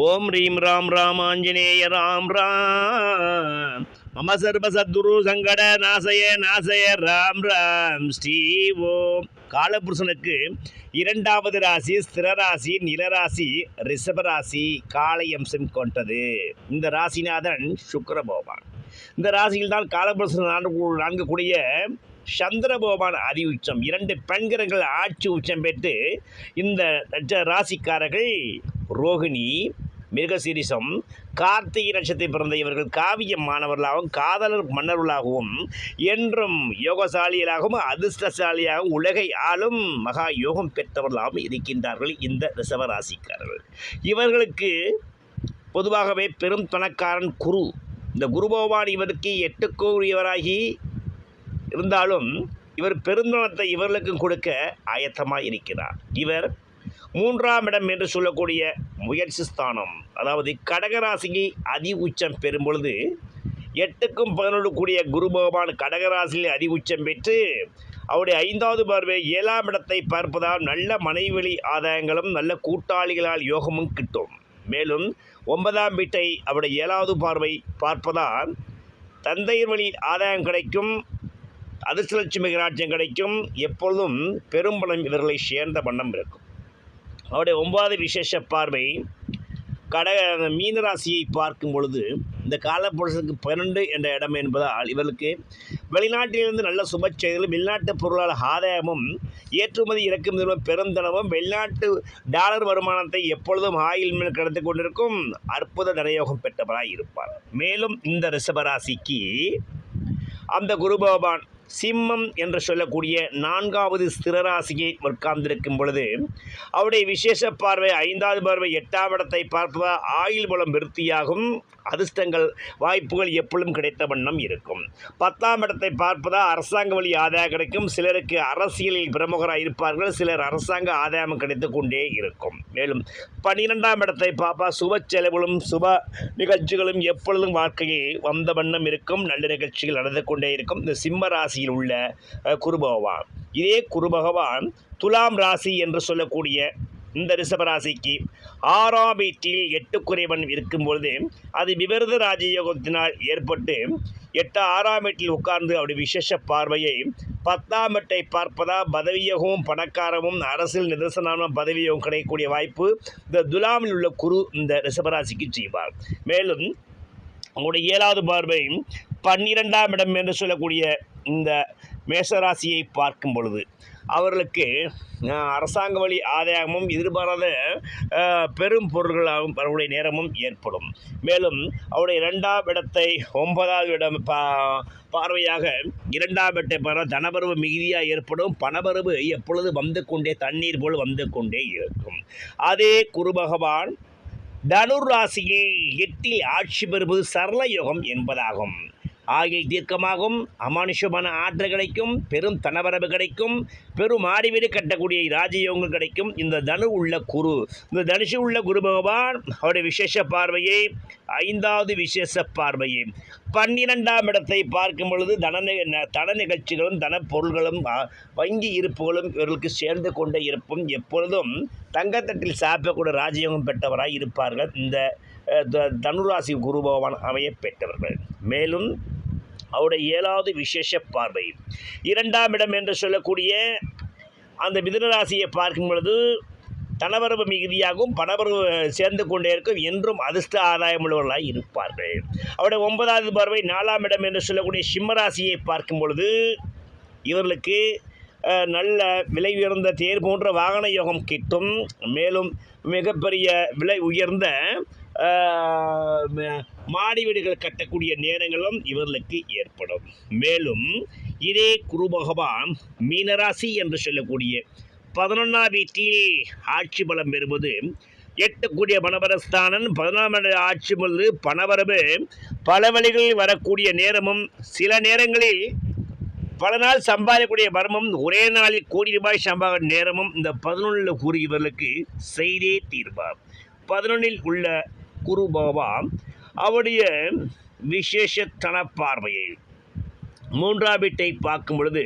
ஓம் ரீம் ராம் ராம் ஆஞ்சநேய ராம் ராம். மம சர்வ சத்குரு சங்கட நாசய நாசய ராம் ராம். ஸ்ரீ ஓம். காலபுருஷனுக்கு இரண்டாவது ராசி ஸ்திரராசி நிலராசி ரிஷபராசி காலை அம்சம் கொண்டது. இந்த ராசிநாதன் சுக்கிர பகவான். இந்த ராசியில் தான் காலபுருஷன் நான்கு நான்கு கூடிய சந்திர பகவான் அதி உச்சம். இரண்டு பெண்கிரங்கள் ஆட்சி உச்சம் பெற்று இந்த ராசிக்காரர்கள் ரோகிணி மிருகசீரிசம் கார்த்திகை நட்சத்திரம் பிறந்த இவர்கள் காவிய மாணவர்களாகவும் காதலர் மன்னர்களாகவும் என்றும் யோகசாலிகளாகவும் அதிர்ஷ்டசாலியாகவும் உலகை ஆளும் மகா யோகம் பெற்றவர்களாகவும் இருக்கின்றார்கள் இந்த ரிசவராசிக்காரர்கள் இவர்களுக்கு பொதுவாகவே பெரும் துணக்காரன் குரு. இந்த குரு பகவான் இவருக்கு எட்டுக்குரியவராகி இருந்தாலும் இவர் பெருந்தனத்தை இவர்களுக்கும் கொடுக்க ஆயத்தமாக இருக்கிறார். இவர் மூன்றாம் இடம் என்று சொல்லக்கூடிய முயற்சி ஸ்தானம் அதாவது கடகராசிக்கு அதி உச்சம் பெறும் பொழுது எட்டுக்கும் பதினொன்று கூடிய குரு பகவான் கடகராசியில் அதி உச்சம் பெற்று அவருடைய ஐந்தாவது பார்வை ஏழாம் இடத்தை பார்ப்பதால் நல்ல மனைவெளி ஆதாயங்களும் நல்ல கூட்டாளிகளால் யோகமும் கிட்டும். மேலும் ஒன்பதாம் வீட்டை அவருடைய ஏழாவது பார்வை பார்ப்பதால் தந்தையர் வழி ஆதாயம் கிடைக்கும் அதிர்ஷ்டலட்சுமி ராஜ்யம் கிடைக்கும் எப்பொழுதும் பெரும்பலம் இவர்களை சேர்ந்த வண்ணம் இருக்கும். அவருடைய ஒன்பதாவது விசேஷ பார்வை கடக மீனராசியை பார்க்கும் பொழுது இந்த காலப்புரசனுக்கு பன்னெண்டு என்ற இடம் என்பதால் இவர்களுக்கு வெளிநாட்டிலிருந்து நல்ல சுப செய்திகளும் வெளிநாட்டு பொருளாளர் ஆதாயமும் ஏற்றுமதி இறக்குமதி பெருந்தனவும் வெளிநாட்டு டாலர் வருமானத்தை எப்பொழுதும் ஆயில் மேல் கடந்து கொண்டிருக்கும் அற்புத தனயோகம் பெற்றவராக இருப்பார். மேலும் இந்த ரிஷபராசிக்கு அந்த குரு பகவான் சிம்மம் என்று சொல்லக்கூடிய நான்காவது ஸ்திரராசியை உட்கார்ந்திருக்கும் பொழுது அவருடைய விசேஷ பார்வை ஐந்தாவது பார்வை எட்டாம் இடத்தை பார்ப்பதால் ஆயுள் பலம் விருத்தியாகும். அதிர்ஷ்டங்கள் வாய்ப்புகள் எப்பொழுதும் கிடைத்த வண்ணம் இருக்கும். பத்தாம் இடத்தை பார்ப்பதால் அரசாங்க வழி ஆதாயம் கிடைக்கும். சிலருக்கு அரசியலில் பிரமுகராக இருப்பார்கள். சிலர் அரசாங்க ஆதாயம் கிடைத்து கொண்டே இருக்கும். மேலும் பன்னிரெண்டாம் இடத்தை பார்ப்பா சுப செலவுகளும் சுப நிகழ்ச்சிகளும் எப்பொழுதும் வாழ்க்கையை வந்த வண்ணம் இருக்கும். நல்ல நிகழ்ச்சிகள் நடந்து கொண்டே இருக்கும். இந்த சிம்ம ராசியில் உள்ள குருபகவான் குரு பகவான். இதே குரு பகவான் துலாம் ராசி என்று சொல்லக்கூடிய இந்த ரிஷபராசிக்கு ஆறாம் வீட்டில் எட்டுக்குறைவன் இருக்கும் பொழுது அது விபரீத ராஜயோகத்தினால் ஏற்பட்டு எட்டு ஆறாம் வீட்டில் உட்கார்ந்து அவருடைய விசேஷ பார்வையை பத்தாம் வீட்டை பார்ப்பதா பதவியோகமும் பணக்காரமும் அரசியல் நிதர்சனமான பதவியோகம் கிடைக்கக்கூடிய வாய்ப்பு இந்த துலாமில் உள்ள குரு இந்த ரிஷபராசிக்கு செய்வார். மேலும் அவங்களுடைய ஏழாவது பார்வை பன்னிரெண்டாம் இடம் என்று சொல்லக்கூடிய இந்த மேஷராசியை பார்க்கும் பொழுது அவர்களுக்கு அரசாங்க வழி ஆதாயமும் எதிர்பாராத பெரும் பொருள்களாகவும் அவருடைய நேரமும் ஏற்படும். மேலும் அவருடைய இரண்டாம் இடத்தை ஒன்பதாவது இடம் பா பார்வையாக இரண்டாம் இடத்தை பார்வை தனபரவு மிகுதியாக ஏற்படும். பணபரவு எப்பொழுது வந்து கொண்டே தண்ணீர் போல் வந்து கொண்டே இருக்கும். அதே குரு பகவான் தனுர் ராசியில் எட்டில் ஆட்சி பெறுவது சரள யோகம் என்பதாகும். ஆகிய தீர்க்கமாகும். அமானுஷமான ஆற்றல் கிடைக்கும். பெரும் தனவரவு கிடைக்கும். பெரும் மாடி வீடு கட்டக்கூடிய ராஜயோகங்கள் கிடைக்கும். இந்த தனு உள்ள குரு. இந்த தனுஷு உள்ள குரு பகவான் அவருடைய விசேஷ பார்வையை ஐந்தாவது விசேஷ பார்வையை. பன்னிரெண்டாம் இடத்தை பார்க்கும் பொழுது தன தன நிகழ்ச்சிகளும் தன பொருள்களும் வங்கி இருப்புகளும் இவர்களுக்கு சேர்ந்து கொண்டே இருப்பும் எப்பொழுதும் தங்கத்தட்டில் சாப்பிடக்கூடிய ராஜயோகம் பெற்றவராய் இருப்பார்கள். இந்த த- தனுராசி குரு பகவான் அமைய பெற்றவர்கள். மேலும் அவருடைய ஏழாவது விசேஷ பார்வை. இரண்டாம் இடம் என்று சொல்லக்கூடிய அந்த மிதுனராசியை பார்க்கும் பொழுது தனவரவு மிகுதியாகவும் பணவரவு சேர்ந்து கொண்டே இருக்கும் என்றும் அதிர்ஷ்ட ஆதாயம் உள்ளவர்களாக இருப்பார்கள். அவருடைய ஒன்பதாவது பார்வை நாலாம் இடம் என்று சொல்லக்கூடிய சிம்மராசியை பார்க்கும் பொழுது இவர்களுக்கு நல்ல விலை உயர்ந்த தேர் போன்ற வாகன யோகம் கிட்டும் மேலும் மிகப்பெரிய விலை உயர்ந்த மாடி வீடுகள் கட்டக்கூடிய நேரங்களும் இவர்களுக்கு ஏற்படும். மேலும் இதே குரு பகவான் மீனராசி என்று சொல்லக்கூடிய பதினொன்றாம் வீட்டில் ஆட்சி பலம் பெறுவது எட்டக்கூடிய பணபரஸ்தானன் பதினொன்றாம் ஆட்சி பொழுது பணவரவு பல வழிகளில் வரக்கூடிய நேரமும் சில நேரங்களில் பல நாள் சம்பாதிக்கக்கூடிய மர்மம் ஒரே நாளில் கோடி ரூபாய் சம்பாத நேரமும் இந்த பதினொன்றில் கூறியவர்களுக்கு செய்தே தீர்வார். பதினொன்றில் உள்ள குரு பகவான் அவருடைய விசேஷத்தன பார்வையை மூன்றாம் வீட்டை பார்க்கும் பொழுது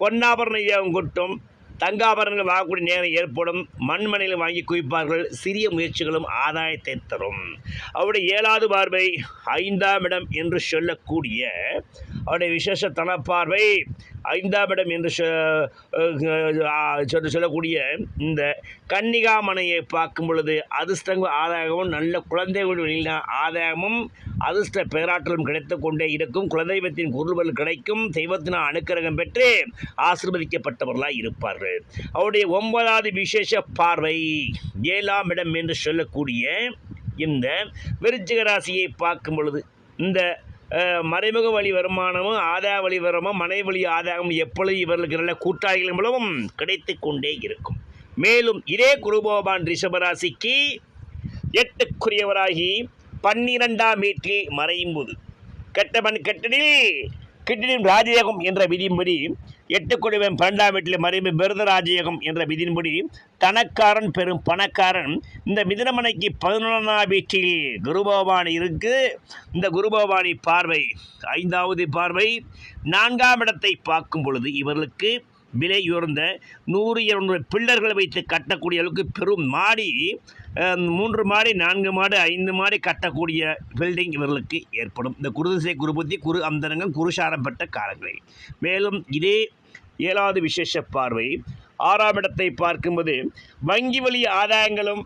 பொன்னாபரண யோகம் கொட்டும் தங்காபரணங்கள் வாங்கக்கூடிய நேரம் ஏற்படும் மண்மனையில் வாங்கி குவிப்பார்கள் சிறிய முயற்சிகளும் ஆதாயத்தை தரும். அவருடைய ஏழாவது பார்வை ஐந்தாம் இடம் என்று சொல்லக்கூடிய அவருடைய விசேஷ தனப்பார்வை ஐந்தாம் இடம் என்று சொ- சொல்ல சொல்லக்கூடிய இந்த கன்னிகாமனையை பார்க்கும் பொழுது அதிர்ஷ்டங்கள் ஆதாயமும் நல்ல குழந்தைகள் வெளியில ஆதாயமும் அதிர்ஷ்ட பேராற்றலும் கிடைத்து கொண்டே இருக்கும். குலதெய்வத்தின் குருவல் கிடைக்கும். தெய்வத்தினால் அனுக்கிரகம் பெற்று ஆசிர்வதிக்கப்பட்டவர்களாக இருப்பார்கள். அவருடைய ஒன்பதாவது விசேஷ பார்வை ஏழாம் இடம் என்று சொல்லக்கூடிய இந்த விருச்சிக ராசியை பார்க்கும் பொழுது இந்த மறைமுக வழி வருமானமும் ஆதாய வழி வருமானம் மனை வழி ஆதாயமும் எப்பொழுது இவர்களுக்கு நல்ல கூட்டாளிகள் மூலமும் கிடைத்து கொண்டே இருக்கும். மேலும் இதே குருபோபான் ரிஷபராசிக்கு எட்டுக்குரியவராகி பன்னிரெண்டாம் வீட்டில் மறையும் போது கெட்டவன் கெட்டடில் கிட்டடின் ராஜயோகம் என்ற விதியின்படி எட்டுக்குடிவன் பன்னெண்டாம் வீட்டில் மறைவு பெருத ராஜயோகம் என்ற விதியின்படி தனக்காரன் பெரும் பணக்காரன். இந்த மிதனமனைக்கு பதினொன்றாம் வீட்டில் குருபவானி இருக்கு. இந்த குருபவானி பார்வை ஐந்தாவது பார்வை நான்காம் இடத்தை பார்க்கும் பொழுது இவர்களுக்கு விலை உயர்ந்த நூறு இருநூறு பில்லர்களை வைத்து கட்டக்கூடிய அளவுக்கு பெரும் மாடி மூன்று மாடி நான்கு மாடி ஐந்து மாடி கட்டக்கூடிய பில்டிங் இவர்களுக்கு ஏற்படும். இந்த குருதிசை குருபுத்தி குரு அந்தரங்கம் குருசாரப்பட்ட பெற்ற காலங்களில் மேலும் இதே ஏழாவது விசேஷ பார்வை ஆறாம் இடத்தை பார்க்கும்போது வங்கி வழி ஆதாயங்களும்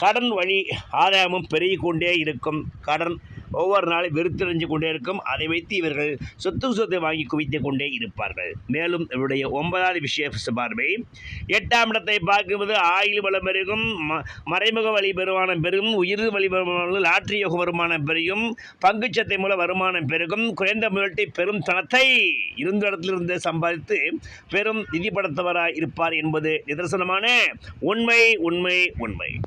கடன் வழி ஆதாயமும் பெருகிக்கொண்டே இருக்கும். கடன் ஒவ்வொரு நாளும் வெறுத்தெறிஞ்சு கொண்டே இருக்கும். அதை வைத்து இவர்கள் சொத்து சொத்தை வாங்கி குவித்து கொண்டே இருப்பார்கள். மேலும் இவருடைய ஒன்பதாவது விசேஷ பார்வை எட்டாம் இடத்தை பார்க்கும்போது ஆயுள் வளம் பெருகும் ம- மறைமுக வழி வருமானம் பெருகும் உயிர் வழி லாட்ரி யோக வருமானம் பெருகும் பங்குச்சத்தை மூலம் வருமானம் பெருகும் குறைந்த முதலீட்டை பெரும் தனத்தை இருந்த இடத்திலிருந்து சம்பாதித்து பெரும் நிதி படைத்தவராய் இருப்பார் என்பது நிதர்சனமான உண்மை உண்மை உண்மை.